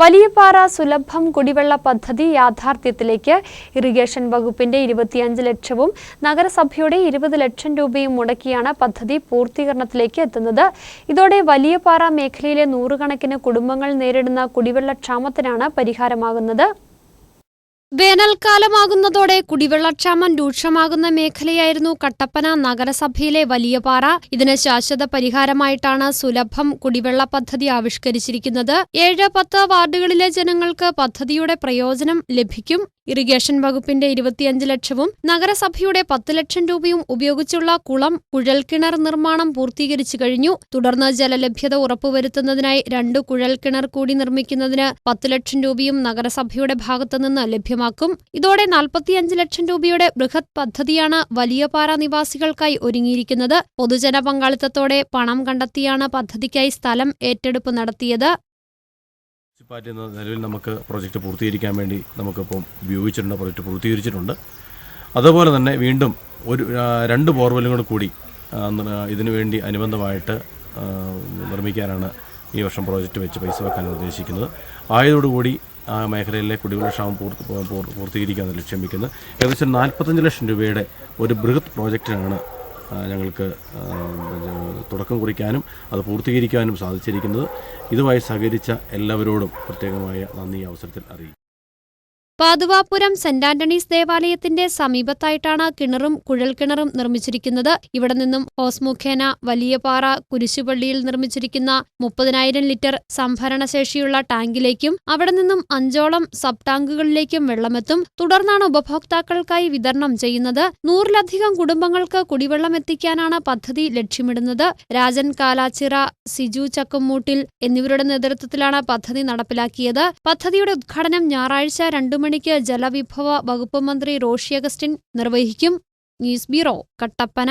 വലിയപാറ സുലഭം കുടിവെള്ള പദ്ധതി യാഥാർത്ഥ്യത്തിലേക്ക് ഇറിഗേഷൻ വകുപ്പിന്റെ ഇരുപത്തിയഞ്ച് ലക്ഷവും നഗരസഭയുടെ ഇരുപത് ലക്ഷം രൂപയും മുടക്കിയാണ് പദ്ധതി പൂർത്തീകരണത്തിലേക്ക് എത്തുന്നത്. ഇതോടെ വലിയപാറ മേഖലയിലെ നൂറുകണക്കിന് കുടുംബങ്ങൾ നേരിടുന്ന കുടിവെള്ള കുടിവെള്ളക്ഷാമത്തിനാണ് പരിഹാരമാകുന്നത്. വേനൽക്കാലമാകുന്നതോടെ കുടിവെള്ളക്ഷാമം രൂക്ഷമാകുന്ന മേഖലയായിരുന്നു കട്ടപ്പന നഗരസഭയിലെ വലിയപാറ ഇതിന് ശാശ്വത പരിഹാരമായിട്ടാണ് സുലഭം കുടിവെള്ള പദ്ധതി ആവിഷ്കരിച്ചിരിക്കുന്നത്. ഏഴ് പത്ത് വാർഡുകളിലെ ജനങ്ങൾക്ക് പദ്ധതിയുടെ പ്രയോജനം ലഭിക്കും. ഇറിഗേഷൻ വകുപ്പിന്റെ ഇരുപത്തിയഞ്ച് ലക്ഷവും നഗരസഭയുടെ പത്ത് ലക്ഷം രൂപയും ഉപയോഗിച്ചുള്ള കുളം കുഴൽക്കിണർ നിർമ്മാണം പൂർത്തീകരിച്ചു കഴിഞ്ഞു. തുടർന്ന് ജലലഭ്യത ഉറപ്പുവരുത്തുന്നതിനായി രണ്ട് കുഴൽക്കിണർ കൂടി നിർമ്മിക്കുന്നതിന് പത്ത് ലക്ഷം രൂപയും നഗരസഭയുടെ ഭാഗത്തുനിന്ന് ലഭ്യമാക്കും. ഇതോടെ നാൽപ്പത്തിയഞ്ച് ലക്ഷം രൂപയുടെ ബൃഹത് പദ്ധതിയാണ് വലിയപാറ നിവാസികൾക്കായി ഒരുങ്ങിയിരിക്കുന്നത്. പൊതുജന പങ്കാളിത്തത്തോടെ പണം കണ്ടെത്തിയാണ് പദ്ധതിക്കായി സ്ഥലം ഏറ്റെടുപ്പ് നടത്തിയത്. മുനിസിപ്പാലിറ്റി എന്ന നിലവിൽ നമുക്ക് പ്രൊജക്റ്റ് പൂർത്തീകരിക്കാൻ വേണ്ടി നമുക്കിപ്പം ഉപയോഗിച്ചിട്ടുണ്ട് പ്രൊജക്റ്റ് പൂർത്തീകരിച്ചിട്ടുണ്ട്. അതുപോലെ തന്നെ വീണ്ടും ഒരു രണ്ട് ബോർവെല്ലുകൾ കൂടി ഇതിനുവേണ്ടി അനുബന്ധമായിട്ട് നിർമ്മിക്കാനാണ് ഈ വർഷം പ്രോജക്റ്റ് വെച്ച് പൈസ വെക്കാൻ ഉദ്ദേശിക്കുന്നത്. ആയതോടുകൂടി ആ മേഖലയിലെ കുടിവെള്ളക്ഷാമം പൂർത്തി പൂ- പൂർ- പൂർത്തീകരിക്കാമെന്ന് ലക്ഷ്യം വയ്ക്കുന്നത് ഏകദേശം നാൽപ്പത്തഞ്ച് ലക്ഷം രൂപയുടെ ഒരു ബൃഹത് പ്രോജക്റ്റിനാണ് ഞങ്ങൾക്ക് തുടക്കം കുറിക്കാനും അത് പൂർത്തീകരിക്കാനും സാധിച്ചിരിക്കുന്നത്. ഇതുമായി സഹകരിച്ച എല്ലാവരോടും പ്രത്യേകമായ നന്ദി അവസരത്തിൽ അറിയിക്കും പാതുവാപുരം സെന്റ് ആന്റണീസ് ദേവാലയത്തിന്റെ സമീപത്തായിട്ടാണ് കിണറും കുഴൽക്കിണറും നിർമ്മിച്ചിരിക്കുന്നത്. ഇവിടെ നിന്നും ഹോസ് മുഖേന വലിയപാറ കുരിശുപള്ളിയിൽ നിർമ്മിച്ചിരിക്കുന്ന മുപ്പതിനായിരം ലിറ്റർ സംഭരണശേഷിയുള്ള ടാങ്കിലേക്കും അവിടെ നിന്നും അഞ്ചോളം സബ് ടാങ്കുകളിലേക്കും വെള്ളമെത്തും. തുടർന്നാണ് ഉപഭോക്താക്കൾക്കായി വിതരണം ചെയ്യുന്നത്. നൂറിലധികം കുടുംബങ്ങൾക്ക് കുടിവെള്ളം എത്തിക്കാനാണ് പദ്ധതി ലക്ഷ്യമിടുന്നത്. രാജൻ കാലാച്ചിറ സിജു ചക്കുമൂട്ടിൽ എന്നിവരുടെ നേതൃത്വത്തിലാണ് പദ്ധതി നടപ്പിലാക്കിയത്. പദ്ധതിയുടെ ഉദ്ഘാടനം ഞായറാഴ്ച രണ്ടു മണിക്ക് ജലവിഭവ വകുപ്പ് മന്ത്രി റോഷി അഗസ്റ്റിൻ നിർവഹിക്കും. News bureau Kattappana.